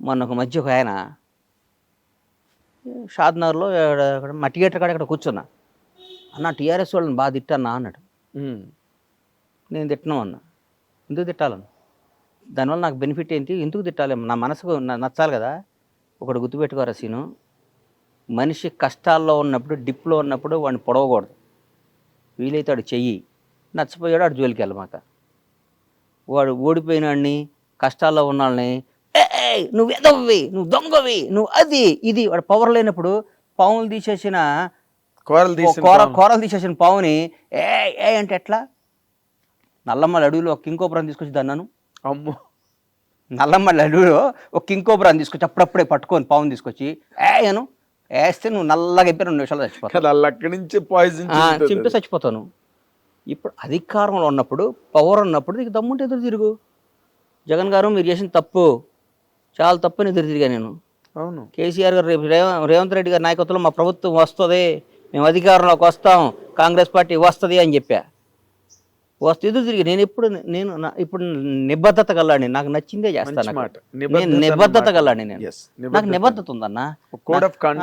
మొన్న ఒక మధ్య ఒక ఆయన షాద్నగర్లో మా థియేటర్ కాడ ఇక్కడ కూర్చున్నా. అన్న టీఆర్ఎస్ వాళ్ళని బాగా తిట్టన్నా అన్నాడు. నేను తిట్టను అన్న. ఎందుకు తిట్టాలను దానివల్ల నాకు బెనిఫిట్ ఏంటి? ఎందుకు తిట్టాలి? నా మనసుకు నచ్చాలి కదా. ఒకటి గుర్తుపెట్టుకోరా సీను. మనిషి కష్టాల్లో ఉన్నప్పుడు డిప్లో ఉన్నప్పుడు వాడిని పొడవకూడదు. వీలైతే వాడు చెయ్యి. నచ్చపోయాడు వాడు జోలికి వెళ్ళమాక. వాడు ఓడిపోయినాడిని కష్టాల్లో ఉన్న "ఏయ్, నువ్వు ఎదవ్వి నువ్వు దొంగవి నువ్వు అది ఇది. వాడు పవర్ లేనప్పుడు పావులు తీసేసిన కూరలు తీసిన కూర. కూరలు తీసేసిన పావుని ఏ ఏ అంటే ఎట్లా? నల్లమ్మల అడవిలో ఒక కింకోపురం తీసుకొచ్చి దన్నాను. అమ్మో. నల్లమ్మల అడవిలో ఒక కింకోపురం తీసుకొచ్చి అప్పుడప్పుడే పట్టుకొని పావుని తీసుకొచ్చి ఏ అను వేస్తే నువ్వు నల్లగా అయిపోయి రెండు నిమిషాలు వాళ్ళు అక్కడి నుంచి పాయిజన్ చింపి చచ్చిపోతాను. ఇప్పుడు అధికారంలో ఉన్నప్పుడు పవర్ ఉన్నప్పుడు నీకు దమ్ముంటే ఎదురు తిరుగు. జగన్ గారు మీరు చేసిన తప్పు చాలా తప్పు అని ఎదురు తిరిగా నేను. అవును. కేసీఆర్ గారు రేపు రేవ- రేవంత్ రెడ్డి గారి నాయకత్వంలో మా ప్రభుత్వం వస్తుంది మేము అధికారంలోకి వస్తాం కాంగ్రెస్ పార్టీ వస్తుంది అని చెప్పా. వస్తే ఎదురు తిరిగి నేను ఎప్పుడు నేను ఇప్పుడు నిబద్ధత గల్లాడిని నాకు నచ్చిందే చేస్తాను నేను నిబద్ధత గల్లాడిని నేను. నాకు నిబద్ధత. ఉందన్న.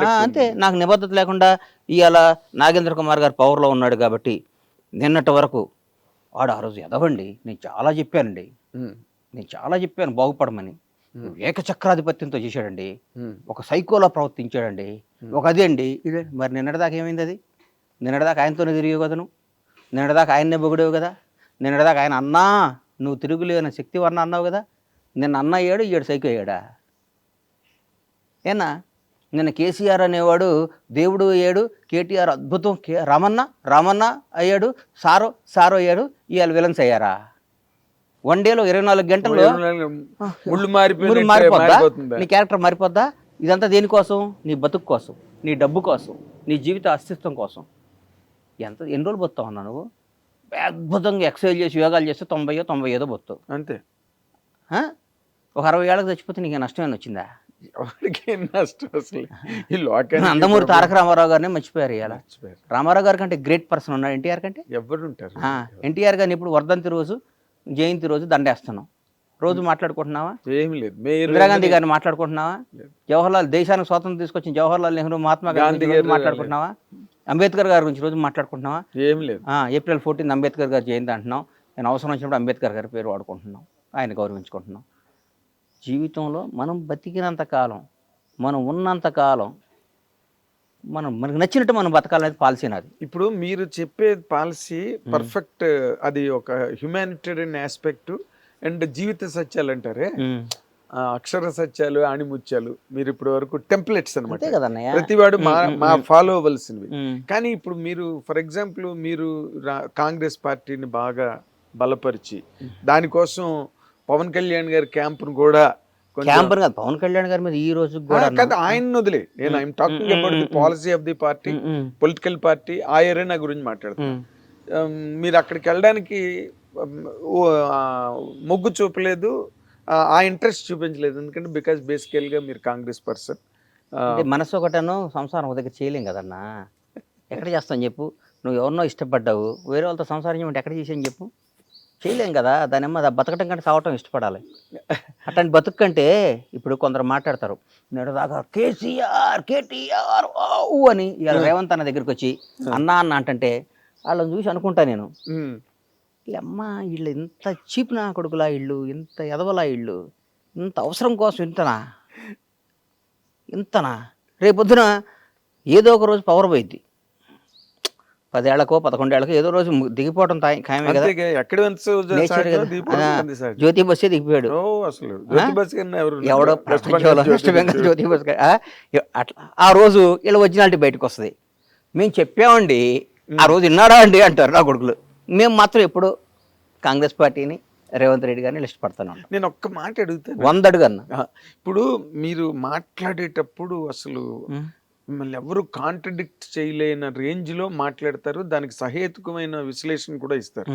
అంతే. నాకు నిబద్ధత లేకుండా ఇవాళ నాగేంద్ర కుమార్ గారు పవర్లో ఉన్నాడు కాబట్టి నిన్నటి వరకు వాడు ఆ రోజు ఎదవండి. నేను చాలా చెప్పానండి. నేను చాలా చెప్పాను బాగుపడమని. ఏకచక్రాధిపత్యంతో చేశాడండి. ఒక సైకోలా ప్రవర్తించాడండి. ఒక అదే అండి. ఇదే. మరి నిన్నటిదాకా ఏమైంది అది నిన్నటిదాకా ఆయనతోనే తిరిగి కదా నువ్వు? నిన్నటిదాకా ఆయన్నే పొగిడేవు కదా? నిన్నటిదాకా ఆయన అన్నా నువ్వు తిరుగులేని శక్తి వర్ణ అన్నావు కదా? నిన్న అన్న అయ్యాడు ఈడు సైకో అయ్యాడా? ఏనా? నిన్న కేసీఆర్ అనేవాడు దేవుడు అయ్యాడు కేటీఆర్ అద్భుతం కే రామన్న రామన్న అయ్యాడు సారో సారో అయ్యాడు ఇవాళ విలన్స్ అయ్యారా? వన్ డేలో ఇరవై నాలుగు గంటల్లో ముళ్ళు ఊరు మారిపోయి మారిపోద్దా? నీ క్యారెక్టర్ మారిపోద్దా? ఇదంతా దేనికోసం నీ బతుకు కోసం నీ డబ్బు కోసం నీ జీవిత అస్తిత్వం కోసం. ఎంత ఎన్ని రోజులు బతావు అన్నా నువ్వు? అద్భుతంగా ఎక్సర్సైజ్ చేసి యోగాలు చేస్తే తొంభై తొంభై ఐదో బతావు అంతే? ఒక అరవై ఏళ్ళకి చచ్చిపోతే నీకు వచ్చిందా? ఎవరికి నష్టం అసలు? ఈ లోకానికి నందమూరి తారక రామారావు గారిని మర్చిపోయారు మర్చిపోయారు. రామారావు గారి కంటే గ్రేట్ పర్సన్ ఉన్నాడు. ఎన్టీఆర్ కంటే? ఎవరు ఉంటారు? ఎన్టీఆర్ గారిని ఇప్పుడు వర్ధంతి రోజు జయంతి రోజు దండేస్తున్నాం. రోజు మాట్లాడుకుంటున్నావా? ఏమి లేదు. ఇందిరాగాంధీ గారిని మాట్లాడుకుంటున్నావా? జవహర్లాల్ దేశానికి స్వాతంత్రం తీసుకొచ్చిన జవహర్లాల్ నెహ్రూ మహాత్మా గాంధీ గారు మాట్లాడుకుంటున్నావా? అంబేద్కర్ గారి గురించి రోజు మాట్లాడుకుంటున్నావా? ఏం లేదు. ఆ, ఏప్రిల్ ఫోర్టీన్ అంబేద్కర్ గారి జయంతి అంటున్నాం. నేను అవసరం వచ్చినప్పుడు అంబేద్కర్ గారి పేరు వాడుకుంటున్నాం. ఆయన గౌరవించుకుంటున్నాం. జీవితంలో మనం బతికినంత కాలం మనం ఉన్నంత కాలం మనం మనకు నచ్చినట్టు మనం బతకాలనేది పాలసీ నాది. ఇప్పుడు మీరు చెప్పే పాలసీ పర్ఫెక్ట్ అది ఒక హ్యుమానిటేరియన్ ఆస్పెక్ట్ అండ్ జీవిత సత్యాలు అంటారే? అక్షర సత్యాలు ఆణిముత్యాలు మీరు ఇప్పటి వరకు టెంప్లెట్స్ అనమాట ప్రతివాడు మా మా ఫాలో అవ్వాల్సినవి. కానీ ఇప్పుడు మీరు ఫర్ ఎగ్జాంపుల్ మీరు కాంగ్రెస్ పార్టీని బాగా బలపరిచి దానికోసం పవన్ కళ్యాణ్ గారి క్యాంపును కూడా క్యాంపర్ కాదు పవన్ కళ్యాణ్ గారి మీద ఈ రోజు కూడా కాదు ఆయన వదిలే. నేను I'm talking about the policy of the party political party ఆ ఏరే నా గురించి మాట్లాడతాను ఉమ్. ఉమ్, మీరు అక్కడికి వెళ్ళడానికి ఆ, మొగ్గు చూపలేదు ఆ, ఇంట్రెస్ట్ చూపించలేదు. ఎందుకంటే బికాస్ బేసికల్గా మీరు కాంగ్రెస్ పర్సన్. మనసు ఒకటను సంసారం ఒక దగ్గర చేయలేం కదన్నా? ఎక్కడ చేస్తాం చెప్పు? నువ్వు ఎవరినో ఇష్టపడ్డావు వేరే వాళ్ళతో సంసారం చేయమంటే ఎక్కడ చేసాను చెప్పు? చేయలేం కదా దాని అమ్మ బతకటం కంటే సావటం ఇష్టపడాలి. అట్లాంటి బతుకు కంటే ఇప్పుడు కొందరు మాట్లాడతారు నేడు దాకా కేసీఆర్ కేటీఆర్ ఊ అని ఇవాళ రేవంత్ అన్న దగ్గరికి వచ్చి అన్నా అన్న అంటుంటే వాళ్ళని చూసి అనుకుంటా నేను. అమ్మ వీళ్ళు ఇంత చీప్ నా కొడుకులా ఇళ్ళు ఇంత ఎదవలా ఇళ్ళు ఇంత అవసరం కోసం ఇంతనా? ఇంతనా? రేపొద్దున ఏదో ఒక రోజు పవర్ పోయిద్ది. పదేళ్ళకో పదకొండేళ్ళకో ఏదో రోజు తాయి- ఖాయమే కదా. జ్యోతి బస్సే దిగిపోయాడు. ఓ అసలు? ఎవడో వెస్ట్ ప్రపంచంలో బెంగాల్ వెస్ట్ బెంగాల్ జ్యోతి బస్ అట్లా. ఆ రోజు ఇలా ఒరిజినాలిటీ బయటకు వస్తుంది. మేము చెప్పామండి ఆ రోజు విన్నాడా అండి అంటారు నా కొడుకులు. మేము మాత్రం ఎప్పుడు కాంగ్రెస్ పార్టీని రేవంత్ రెడ్డి గారిని లిస్ట్ పడుతున్నాం నేను ఒక్క మాట అడుగుతాను. వంద అడుగన్నా ఇప్పుడు మీరు మాట్లాడేటప్పుడు అసలు మిమ్మల్ని ఎవరు కాంట్రడిక్ట్ చేయలేని రేంజ్లో మాట్లాడతారు. దానికి సహేతుకమైన విశ్లేషణ కూడా ఇస్తారు.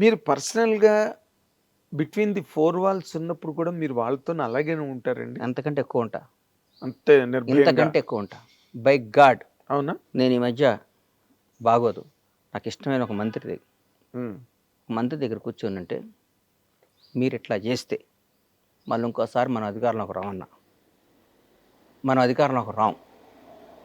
మీరు పర్సనల్గా బిట్వీన్ ది ఫోర్ వాల్స్ ఉన్నప్పుడు కూడా మీరు వాళ్ళతో అలాగే ఉంటారండి? అంతకంటే ఎక్కువ ఉంటా. అంతే ఇంతకంటే ఎక్కువ ఉంటా. By god. అవునా? నేను ఈ మధ్య బాగోదు. నాకు ఇష్టమైన ఒక మంత్రి దగ్గర మంత్రి దగ్గర కూర్చొని అంటే మీరు ఇట్లా చేస్తే మళ్ళీ ఇంకోసారి మనం అధికారంలోకి రామన్నా మనం అధికారంలోకి రాం.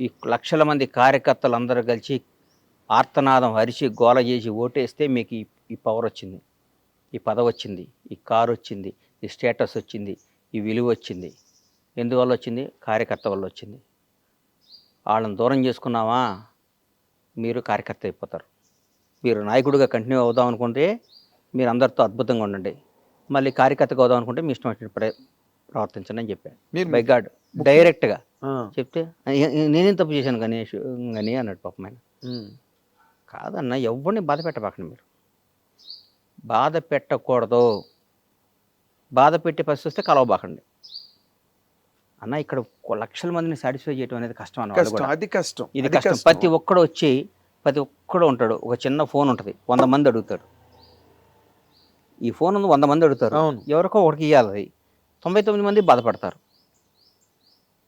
ఈ లక్షల మంది కార్యకర్తలు అందరూ కలిసి ఆర్తనాదం అరిచి గోల చేసి ఓటేస్తే మీకు ఈ ఈ పవర్ వచ్చింది. ఈ పదవి వచ్చింది ఈ కారు వచ్చింది ఈ స్టేటస్ వచ్చింది ఈ విలువ వచ్చింది. ఎందువల్ల వచ్చింది? కార్యకర్త వల్ల వచ్చింది. వాళ్ళని దూరం చేసుకున్నావా మీరు కార్యకర్త అయిపోతారు. మీరు నాయకుడిగా కంటిన్యూ అవుదాం అనుకుంటే మీరు అందరితో అద్భుతంగా ఉండండి. మళ్ళీ కార్యకర్తగా అవుదాం అనుకుంటే మీ ఇష్టం వచ్చిన ప్ర ప్రవర్తించండి అని చెప్పాను. మీరు బై గాడ్ డైరెక్ట్గా. చెప్తే "ఏ- ఏ- నేనేం తప్పు చేశాను గణేష్ గని? అన్నాడు పాపం ఆయన. కాదన్న ఎవరిని బాధ పెట్టబాకండి మీరు. బాధ పెట్టకూడదు. బాధ పెట్టే పరిస్థితి వస్తే కలవబాకండి. అన్న ఇక్కడ లక్షల మందిని సాటిస్ఫై చేయడం అనేది కష్టం అన్న వాళ్ళు కష్టం కూడా. అది కష్టం ఇది కష్టం. ప్రతి ఒక్కడు వచ్చి ప్రతి ఒక్కడు ఉంటాడు. ఒక చిన్న ఫోన్ ఉంటుంది. వంద మంది అడుగుతాడు ఈ ఫోన్ ఉంది వంద మంది అడుగుతారు. ఎవరికో ఒకటికి ఇవ్వాలి తొంభై తొమ్మిది మంది బాధపడతారు.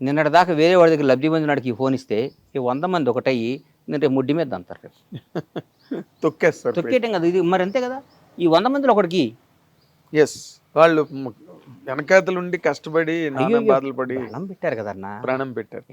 నిన్నటి దాకా వేరే వాడి దగ్గర లబ్ధి పొందినాడికి ఈ ఫోన్ ఇస్తే ఈ వంద మంది ఒకటయ్యి నేను రేపు ముడ్డి మీద అంటారు రేపు. తొక్కేస్తారు తొక్కేయటం కదా ఇది మరి అంతే కదా? ఈ వంద మందిలో ఒకటికి ఎస్ వాళ్ళు వెనకాతలుండి కష్టపడి. బాధలు పడి ప్రాణం పెట్టారు కదన్నా ప్రాణం పెట్టారు.